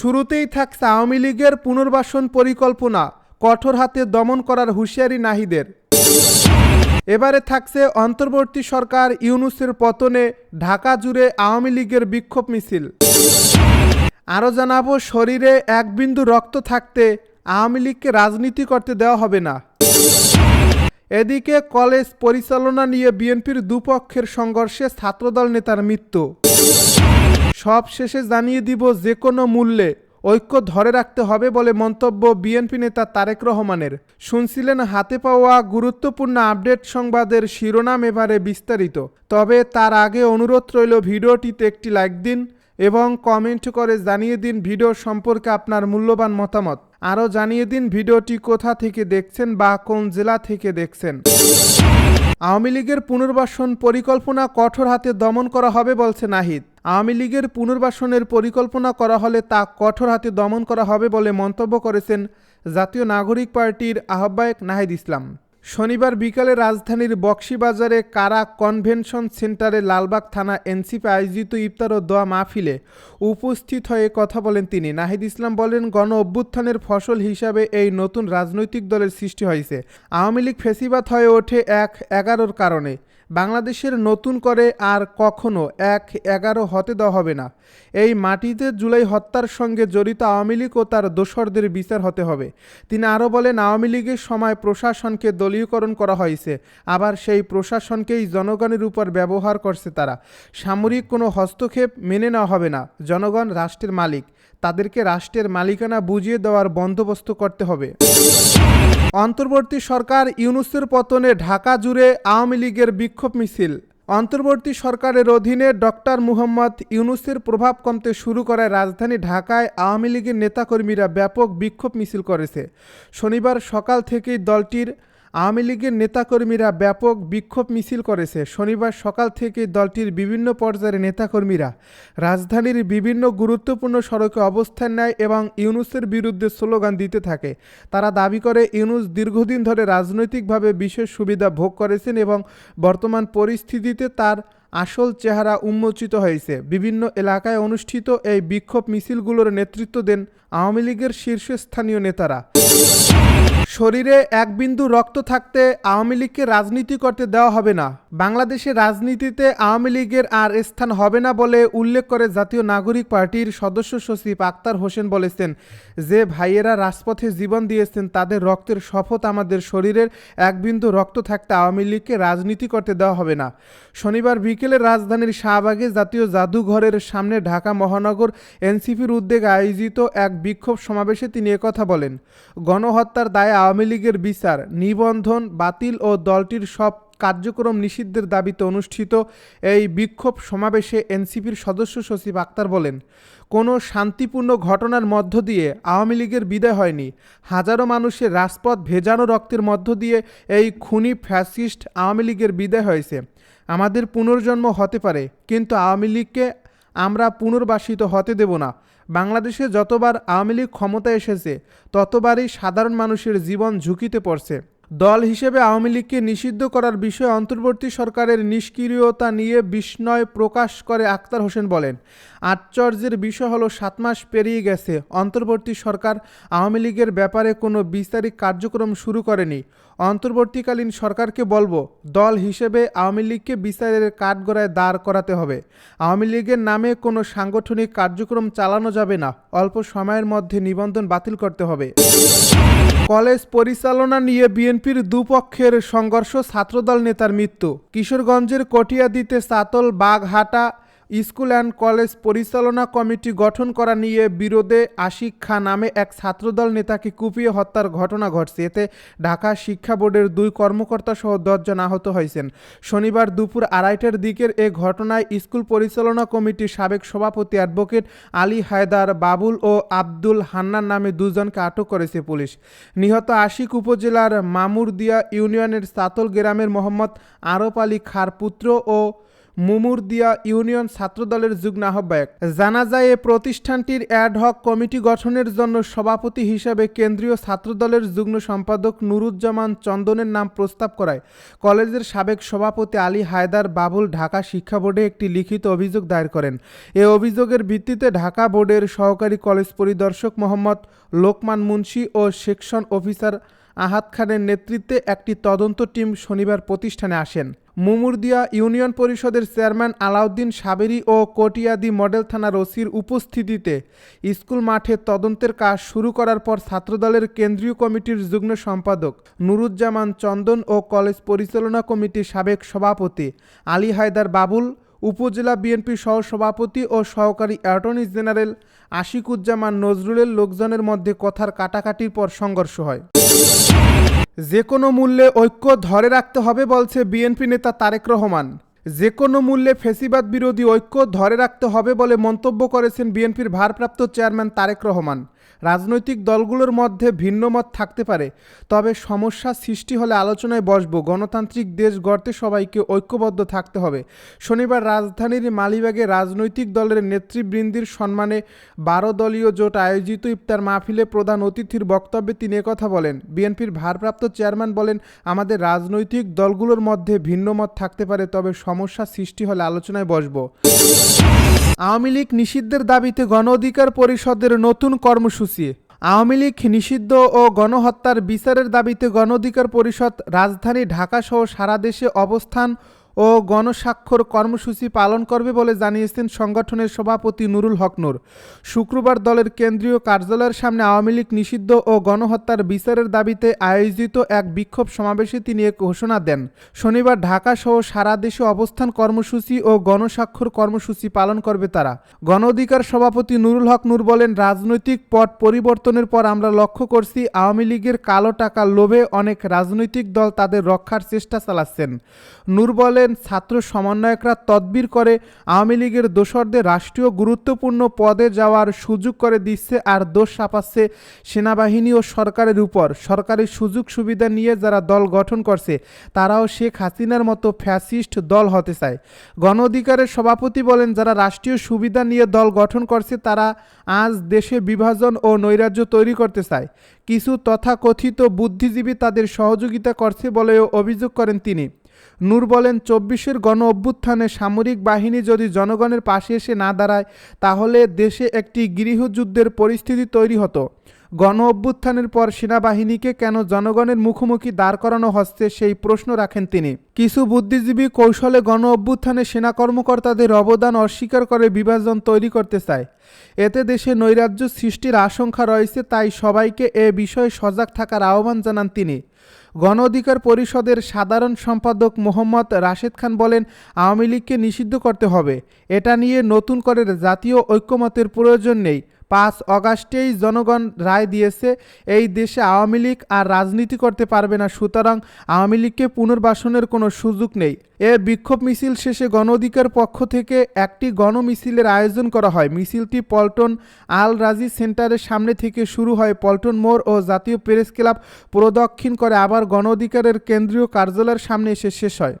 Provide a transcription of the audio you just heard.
শুরুতেই থাকছে আওয়ামী লীগের পুনর্বাসন পরিকল্পনা, কঠোর হাতে দমন করার হুঁশিয়ারি নাহিদের। এবারে থাকছে অন্তর্বর্তী সরকার ইউনুসের পতনে ঢাকা জুড়ে আওয়ামী লীগের বিক্ষোভ মিছিল। আরও জানাব, শরীরে এক বিন্দু রক্ত থাকতে আওয়ামী লীগকে রাজনীতি করতে দেওয়া হবে না। এদিকে কলেজ পরিচালনা নিয়ে বিএনপির দুপক্ষের সংঘর্ষে ছাত্রদল নেতার মৃত্যু। সব শেষে জানিয়ে দিব যে কোনো মূল্যে ঐক্য ধরে রাখতে হবে বলে মন্তব্য বিএনপি নেতা তারেক রহমানের। শুনছিলেন হাতে পাওয়া গুরুত্বপূর্ণ আপডেট সংবাদের শিরোনাম এবারে বিস্তারিত। তবে তার আগে অনুরোধ রইল ভিডিওটিতে একটি লাইক দিন এবং কমেন্ট করে জানিয়ে দিন ভিডিও সম্পর্কে আপনার মূল্যবান মতামত। আরও জানিয়ে দিন ভিডিওটি কোথা থেকে দেখছেন বা কোন জেলা থেকে দেখছেন। আওয়ামী লীগের পুনর্বাসন পরিকল্পনা কঠোর হাতে দমন করা হবে বলছে নাহিদ। আওয়ামী লীগের পুনর্বাসনের পরিকল্পনা করা হলে তা কঠোর হাতে দমন করা হবে বলে মন্তব্য করেছেন জাতীয় নাগরিক পার্টির আহ্বায়ক নাহিদ ইসলাম। শনিবার বিকালে রাজধানীর বক্সিবাজারে কারা কনভেনশন সেন্টারে লালবাগ থানা এনসিপি আয়োজিত ইফতার ও দোয়া মাহফিলে উপস্থিত হয়ে কথা বলেন তিনি। নাহিদ ইসলাম বলেন, গণ অভ্যুত্থানের ফসল হিসাবে এই নতুন রাজনৈতিক দলের সৃষ্টি হয়েছে। আওয়ামী লীগ ফেসিবাদ হয়ে ওঠে এক এগারোর কারণে। বাংলাদেশের নতুন করে আর কখনো এক এগারো হতে দেওয়া হবে না। এই মাটিতে জুলাই হত্যার সঙ্গে জড়িত আওয়ামী লীগ ও তার দোসরদের বিচার হতে হবে। তিনি আরও বলেন, আওয়ামী লীগের সময় প্রশাসনকে দলীয়করণ করা হয়েছে, আবার সেই প্রশাসনকেই জনগণের উপর ব্যবহার করছে তারা। সামরিক কোনো হস্তক্ষেপ মেনে নেওয়া হবে না। জনগণ রাষ্ট্রের মালিক। তাদেরকে রাষ্ট্রের মালিকানা বুঝিয়ে দেওয়ার বন্দোবস্ত করতে হবে। অন্তর্বর্তী সরকার ইউনুসের পতনে ঢাকা জুড়ে আওয়ামী লীগের বিক্ষোভ মিছিল। অন্তর্বর্তী সরকারের অধীনে ডক্টর মুহম্মদ ইউনুসের প্রভাব কমতে শুরু করায় রাজধানী ঢাকায় আওয়ামী লীগের নেতাকর্মীরা ব্যাপক বিক্ষোভ মিছিল করেছে। শনিবার সকাল থেকেই দলটির আওয়ামী লীগের নেতাকর্মীরা ব্যাপক বিক্ষোভ মিছিল করেছে। শনিবার সকাল থেকে দলটির বিভিন্ন পর্যায়ের নেতাকর্মীরা রাজধানীর বিভিন্ন গুরুত্বপূর্ণ সড়কে অবস্থান নেয় এবং ইউনুসের বিরুদ্ধে স্লোগান দিতে থাকে। তারা দাবি করে, ইউনুস দীর্ঘদিন ধরে রাজনৈতিকভাবে বিশেষ সুবিধা ভোগ করেছেন এবং বর্তমান পরিস্থিতিতে তার আসল চেহারা উন্মোচিত হয়েছে। বিভিন্ন এলাকায় অনুষ্ঠিত এই বিক্ষোভ মিছিলগুলোর নেতৃত্ব দেন আওয়ামী লীগের শীর্ষস্থানীয় নেতারা। শরীরে এক বিন্দু রক্ত থাকতে আওয়ামী লীগকে রাজনীতি করতে দেওয়া হবে না। বাংলাদেশের রাজনীতিতে আওয়ামী লীগের আর স্থান হবে না বলে উল্লেখ করে জাতীয় নাগরিক পার্টির সদস্য সচিব আক্তার হোসেন বলেছেন, যে ভাইয়েরা রাজপথে জীবন দিয়েছেন, তাদের রক্তের শপথ আমাদের শরীরের এক বিন্দু রক্ত থাকতে আওয়ামী লীগকে রাজনীতি করতে দেওয়া হবে না। শনিবার বিকেলে রাজধানীর শাহবাগে জাতীয় জাদুঘরের সামনে ঢাকা মহানগর এনসিপির উদ্যোগে আয়োজিত এক বিক্ষোভ সমাবেশে তিনি একথা বলেন, গণহত্যার দায়ে আওয়ামী লীগের বিচার, নিবন্ধন বাতিল ও দলটির সব কার্যক্রম নিষিদ্ধের দাবিতে অনুষ্ঠিত এই বিক্ষোভ সমাবেশে এনসিপির সদস্য সচিব আক্তার বলেন, কোনো শান্তিপূর্ণ ঘটনার মধ্য দিয়ে আওয়ামী লীগের বিদায় হয়নি। হাজারো মানুষের রাজপথ ভেজানো রক্তের মধ্য দিয়ে এই খুনি ফ্যাসিস্ট আওয়ামী লীগের বিদায় হয়েছে। আমাদের পুনর্জন্ম হতে পারে, কিন্তু আওয়ামী লীগকে আমরা পুনর্বাসিত হতে দেব না। বাংলাদেশে যতবার আওয়ামী লীগ ক্ষমতায় এসেছে, ততবারই সাধারণ মানুষের জীবন ঝুঁকিতে পড়ছে। দল হিসেবে আওয়ামী লীগকে নিষিদ্ধ করার বিষয়ে অন্তর্বর্তী সরকারের নিষ্ক্রিয়তা নিয়ে বিস্ময় প্রকাশ করে আক্তার হোসেন বলেন, আশ্চর্যের বিষয় হলো সাত মাস পেরিয়ে গেছে, অন্তর্বর্তী সরকার আওয়ামী লীগের ব্যাপারে কোনো বিস্তারিত কার্যক্রম শুরু করেনি। অন্তর্বর্তীকালীন সরকারকে বলব, দল হিসেবে আওয়ামী লীগকে বিচারের কাঠগড়ায় দাঁড় করাতে হবে। আওয়ামী লীগের নামে কোনো সাংগঠনিক কার্যক্রম চালানো যাবে না। অল্প সময়ের মধ্যে নিবন্ধন বাতিল করতে হবে। কলেজ পরিচালনা নিয়ে বিএনপির দুপক্ষের সংঘর্ষ ছাত্রদল নেতার মৃত্যু। কিশোরগঞ্জের কটিয়াদিতে Satal Baghata school and college পরিচালনা কমিটি গঠন করা নিয়ে বিরোধে আশিক খা নামে এক ছাত্রদল নেতাকে কুপিয়ে হত্যার ঘটনা ঘটছে। এতে ঢাকা শিক্ষা বোর্ডের দুই কর্মকর্তা সহ দশজন আহত হয়েছেন। শনিবার দুপুর আড়াইটার দিকের এ ঘটনায় স্কুল পরিচালনা কমিটির সাবেক সভাপতি অ্যাডভোকেট আলী হায়দার বাবুল ও আব্দুল হান্নান নামে দুজনকে আটক করেছে পুলিশ। নিহত আশিক উপজেলার মামুরদিয়া ইউনিয়নের সাতল গ্রামের মোহাম্মদ আরব আলী খার পুত্র ও মুমুরদিয়া ইউনিয়ন ছাত্রদলের যুগ্ম আহ্বায়ক। জানা যায়, এ প্রতিষ্ঠানটির অ্যাডহক কমিটি গঠনের জন্য সভাপতি হিসাবে কেন্দ্রীয় ছাত্রদলের যুগ্ম সম্পাদক নুরুজ্জামান চন্দনের নাম প্রস্তাব করায়। কলেজের সাবেক সভাপতি আলী হায়দার বাবুল ঢাকা শিক্ষা বোর্ডে একটি লিখিত অভিযোগ দায়ের করেন। এ অভিযোগের ভিত্তিতে ঢাকা বোর্ডের সহকারী কলেজ পরিদর্শক মোহাম্মদ লোকমান মুন্সি ও সেকশন অফিসার আহাত খানের নেতৃত্বে একটি তদন্ত টিম শনিবার প্রতিষ্ঠানে আসেন। মুমুরদিয়া ইউনিয়ন পরিষদের চেয়ারম্যান আলাউদ্দিন সাবেরি ও কটিয়াদি মডেল থানার ওসির উপস্থিতিতে স্কুল মাঠে তদন্তের কাজ শুরু করার পর ছাত্রদলের কেন্দ্রীয় কমিটির যুগ্ম সম্পাদক নুরুজ্জামান চন্দন ও কলেজ পরিচালনা কমিটির সাবেক সভাপতি আলী হায়দার বাবুল, উপজেলা বিএনপি সহসভাপতি ও সহকারী অ্যাটর্নি জেনারেল আশিকুজ্জামান নজরুলের লোকজনের মধ্যে কথার কাটাকাটির পর সংঘর্ষ হয়। যে কোনো মূল্যে ঐক্য ধরে রাখতে হবে বলছে বিএনপি নেতা তারেক রহমান। যে কোনো মূল্যে ফেসিবাদ বিরোধী ঐক্য ধরে রাখতে হবে বলে মন্তব্য করেছেন বিএনপির ভারপ্রাপ্ত চেয়ারম্যান তারেক রহমান। রাজনৈতিক দলগুলোর মধ্যে ভিন্ন মত থাকতে পারে, তবে সমস্যা সৃষ্টি হলে আলোচনায় বসব। গণতান্ত্রিক দেশ গড়তে সবাইকে ঐক্যবদ্ধ থাকতে হবে। শনিবার রাজধানীর মালিবাগে রাজনৈতিক দলের নেতৃবৃন্দের সম্মানে বারো দলীয় জোট আয়োজিত ইফতার মাহফিলে প্রধান অতিথির বক্তব্যে তিনি কথা বলেন। বিএনপির ভারপ্রাপ্ত চেয়ারম্যান বলেন, আমাদের রাজনৈতিক দলগুলোর মধ্যে ভিন্ন মত থাকতে পারে, তবে সমস্যা সৃষ্টি হলে আলোচনায় বসব। আওয়ামী লীগ নিষিদ্ধের দাবিতে গণ অধিকার পরিষদের নতুন কর্মসূচি। আওয়ামী লীগ নিষিদ্ধ ও গণহত্যার বিচারের দাবিতে গণ অধিকার পরিষদ রাজধানী ঢাকাসহ সারা দেশে অবস্থান ও গণস্বাক্ষর কর্মসূচি পালন করবে বলে জানিয়েছেন সংগঠনের সভাপতি নুরুল হক নূর। শুক্রবার দলের কেন্দ্রীয় কার্যালয়ের সামনে আওয়ামী লীগ নিষিদ্ধ ও গণহত্যার বিচারের দাবিতে আয়োজিত এক বিক্ষোভ সমাবেশে তিনি এ ঘোষণা দেন। শনিবার ঢাকা সহ সারা দেশে অবস্থান কর্মসূচি ও গণস্বাক্ষর কর্মসূচি পালন করবে তারা। গণ অধিকার সভাপতি নুরুল হক নূর বলেন, রাজনৈতিক পট পরিবর্তনের পর আমরা লক্ষ্য করছি আওয়ামী লীগের কালো টাকার লোভে অনেক রাজনৈতিক দল তাদের রক্ষার চেষ্টা চালাচ্ছেন। নূর বলেন ছাত্র সমন্বয়করা তদবির করে আওয়ামী লীগের দোসরদের রাষ্ট্রীয় গুরুত্বপূর্ণ পদে যাওয়ার সুযোগ করে দিচ্ছে আর দোষ চাপাচ্ছে সেনাবাহিনী ও সরকারের উপর। সরকারি সুযোগ সুবিধা নিয়ে যারা দল গঠন করছে, তারাও শেখ হাসিনার মতো ফ্যাসিস্ট দল হতে চায়। গণ অধিকারের সভাপতি বলেন, যারা রাষ্ট্রীয় সুবিধা নিয়ে দল গঠন করছে, তারা আজ দেশে বিভাজন ও নৈরাজ্য তৈরি করতে চায়। কিছু তথাকথিত বুদ্ধিজীবী তাদের সহযোগিতা করছে বলেও অভিযোগ করেন তিনি। নূর বলেন, চব্বিশের গণ অভ্যুত্থানে সামরিক বাহিনী যদি জনগণের পাশে এসে না দাঁড়ায়, তাহলে দেশে একটি গৃহযুদ্ধের পরিস্থিতি তৈরি হতো। গণ অভ্যুত্থানের পর সেনাবাহিনীকে কেন জনগণের মুখোমুখি দাঁড় করানো হচ্ছে সেই প্রশ্ন রাখেন তিনি। কিছু বুদ্ধিজীবী কৌশলে গণ অভ্যুত্থানে সেনা কর্মকর্তাদের অবদান অস্বীকার করে বিভাজন তৈরি করতে চায়। এতে দেশে নৈরাজ্য সৃষ্টির আশঙ্কা রয়েছে, তাই সবাইকে এ বিষয়ে সজাগ থাকার আহ্বান জানান তিনি। গণ অধিকার পরিষদের সাধারণ সম্পাদক মোহাম্মদ রাশেদ খান বলেন, আওয়ামী লীগকে নিষিদ্ধ করতে হবে। এটা নিয়ে নতুন করে জাতীয় ঐক্যমতের প্রয়োজন নেই। পাঁচ অগাস্টেই জনগণ রায় দিয়েছে, এই দেশে আওয়ামী লীগ আর রাজনীতি করতে পারবে না। সুতরাং আওয়ামী লীগকে পুনর্বাসনের কোনো সুযোগ নেই। এ বিক্ষোভ মিছিল শেষে গণ অধিকার পক্ষ থেকে একটি গণমিছিলের আয়োজন করা হয়। মিছিলটি পল্টন আল রাজি সেন্টারের সামনে থেকে শুরু হয়। পল্টন মোড় ও জাতীয় প্রেস ক্লাব প্রদক্ষিণ করে, আবার গণ অধিকারের কেন্দ্রীয় কার্যালয়ের সামনে এসে শেষ হয়।